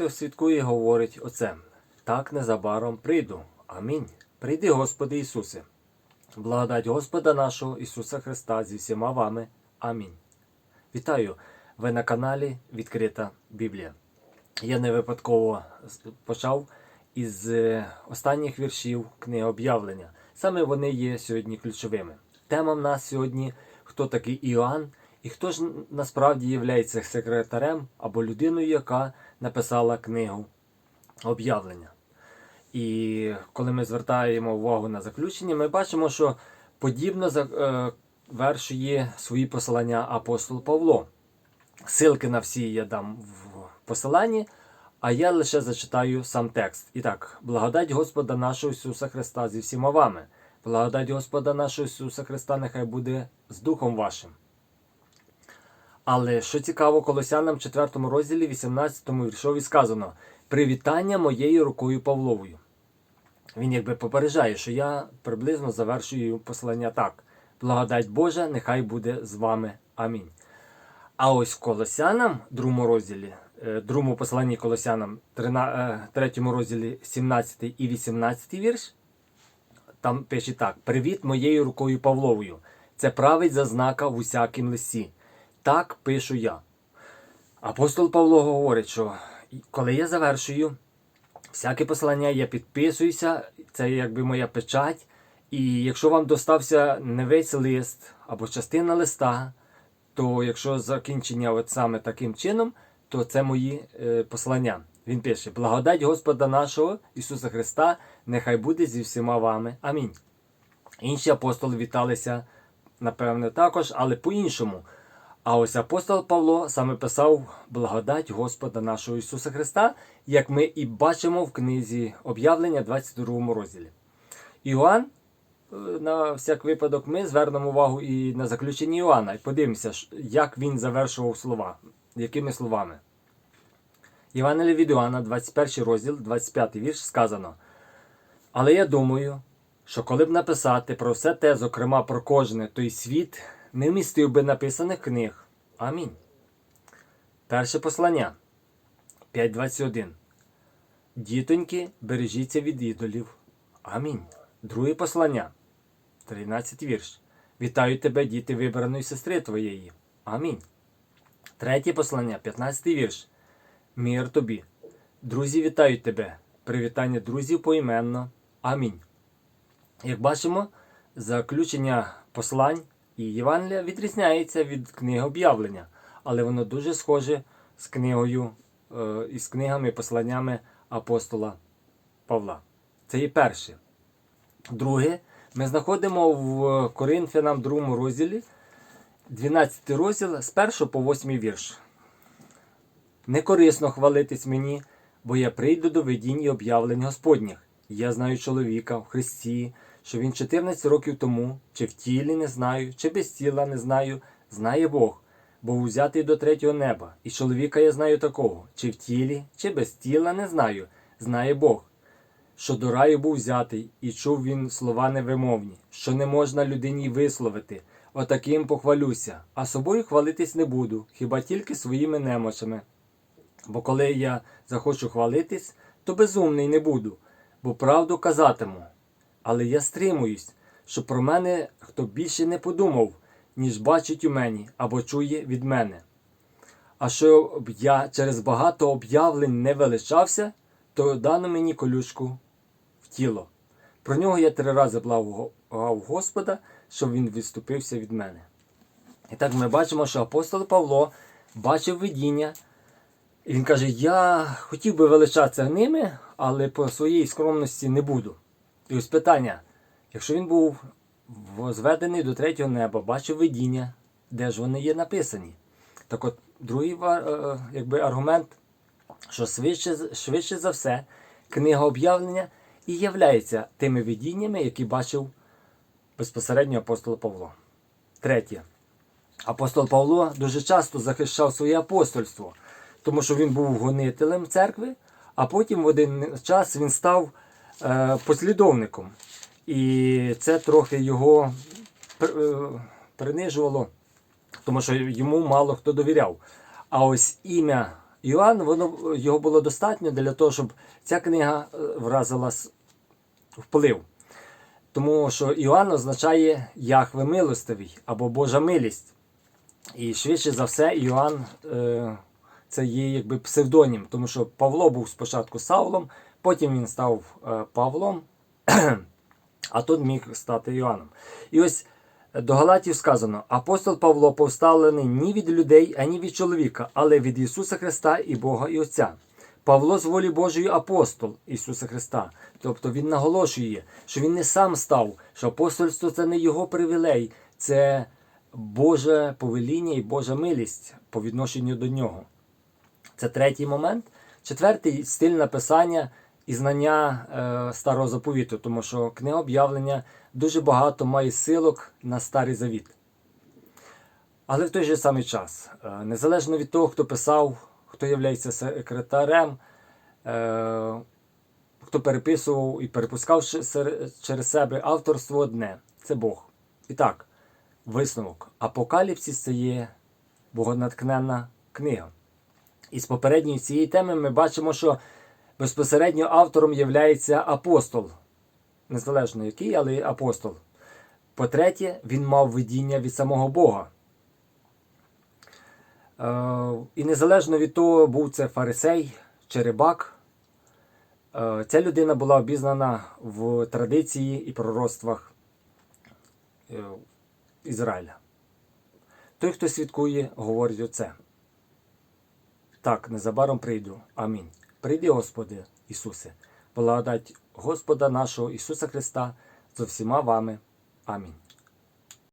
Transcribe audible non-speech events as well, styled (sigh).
хто свідкує, говорить оце. Так незабаром прийду. Амінь. Прийди, Господи Ісусе. Благодать Господа нашого Ісуса Христа зі всіма вами. Амінь. Вітаю! Ви на каналі Відкрита Біблія. Я не випадково почав із е, останніх віршів книги об'явлення. Саме вони є сьогодні ключовими. Тема в нас сьогодні хто такий Іоанн і хто ж насправді є секретарем або людиною, яка написала книгу об'явлення. І коли ми звертаємо увагу на заключення, ми бачимо, що подібно завершує свої посилання апостол Павло. Силки на всі я дам в посиланні, а я лише зачитаю сам текст. І так, благодать Господа нашого Ісуса Христа зі всіма вами. Благодать Господа нашого Ісуса Христа нехай буде з Духом вашим. Але що цікаво, Колосянам 4 розділі, 18 віршові сказано: Привітання моєю рукою Павловою. Він якби попереджає, що я приблизно завершую послання так. Благодать Божа, нехай буде з вами. Амінь. А ось Колосянам, другому розділі, е, другому посланні Колосянам, трина- е, третьому розділі 17 і 18 вірш, там пише так: Привіт моєю рукою Павловою. Це править за знака в усякім листі. Так пишу я. Апостол Павло говорить, що коли я завершую всяке послання, я підписуюся, це якби моя печать. І якщо вам достався не весь лист або частина листа, то якщо закінчення от саме таким чином, то це мої е, послання. Він пише: Благодать Господа нашого Ісуса Христа, нехай буде зі всіма вами. Амінь. Інші апостоли віталися, напевне, також, але по-іншому. А ось апостол Павло саме писав благодать Господа нашого Ісуса Христа, як ми і бачимо в книзі об'явлення 22 розділі. Іоанн, е, на всяк випадок, ми звернемо увагу і на заключення Іоанна, і подивимося, як він завершував слова, якими словами. Євангелія від Іоанна, 21 розділ, 25 вірш, сказано. Але я думаю, що коли б написати про все те, зокрема про кожне, той світ не вмістив би написаних книг. Амінь. Перше послання 5.21. Дітоньки, бережіться від ідолів. Амінь. Друге послання 13 вірш. Вітаю тебе, діти вибраної сестри твоєї. Амінь. Третє послання, 15 вірш. Мир тобі. Друзі вітають тебе. Привітання друзів поіменно. Амінь. Як бачимо, заключення послань і Євангелія відрізняється від книги об'явлення, але воно дуже схоже з книгою е, із книгами і посланнями апостола Павла. Це є перше. Друге, ми знаходимо в Коринфянам другому розділі, 12 розділ з 1 по 8 вірш. Не корисно хвалитись мені, бо я прийду до видінь і об'явлень Господніх. Я знаю чоловіка в Христі, що він 14 років тому, чи в тілі не знаю, чи без тіла не знаю, знає Бог, бо узятий до третього неба. І чоловіка я знаю такого, чи в тілі, чи без тіла не знаю, знає Бог. Що до раю був взятий, і чув він слова невимовні, що не можна людині висловити. Отаким похвалюся, а собою хвалитись не буду, хіба тільки своїми немочами. Бо коли я захочу хвалитись, то безумний не буду, бо правду казатиму. Але я стримуюсь, щоб про мене хто більше не подумав, ніж бачить у мені або чує від мене. А щоб я через багато об'явлень не величався, то дано мені колючку в тіло. Про нього я три рази благав Господа, щоб він відступився від мене. І так ми бачимо, що апостол Павло бачив видіння. І він каже: Я хотів би величатися ними, але по своїй скромності не буду. І ось питання: якщо він був зведений до третього неба, бачив видіння, де ж вони є написані? Так от, другий е, е, якби, аргумент, що швидше, швидше за все, книга об'явлення і являється тими видіннями, які бачив безпосередньо апостол Павло. Третє. Апостол Павло дуже часто захищав своє апостольство, тому що він був гонителем церкви, а потім в один час він став послідовником. І це трохи його е, принижувало, тому що йому мало хто довіряв. А ось ім'я Іоанн, воно, його було достатньо для того, щоб ця книга е, вразила вплив. Тому що Іоанн означає Яхве милостивий або Божа милість. І швидше за все, Іоанн е, це є якби псевдонім, тому що Павло був спочатку Савлом, потім він став е, Павлом, (clears throat) а тут міг стати Іоанном. І ось до Галатів сказано: апостол Павло повставлений ні від людей, ані від чоловіка, але від Ісуса Христа і Бога і Отця. Павло з волі Божої апостол Ісуса Христа. Тобто він наголошує, що він не сам став, що апостольство це не його привілей, це Боже повеління і Божа милість по відношенню до нього. Це третій момент. Четвертий стиль написання і знання е, старого заповіту, тому що книга об'явлення дуже багато має силок на старий завіт. Але в той же самий час, е, незалежно від того, хто писав, хто є секретарем, е, хто переписував і перепускав через себе, авторство одне це Бог. І так, висновок. Апокаліпсис це є богонатхненна книга. І з попередньої цієї теми ми бачимо, що безпосередньо автором є апостол. Незалежно який, але апостол. По-третє, він мав видіння від самого Бога. Е, і незалежно від того, був це фарисей чи рибак, е, ця людина була обізнана в традиції і пророцтвах е, Ізраїля. Той, хто свідкує, говорить оце. Так, незабаром прийду. Амінь. Прийди, Господи Ісусе, благодать Господа нашого Ісуса Христа з всіма вами. Амінь.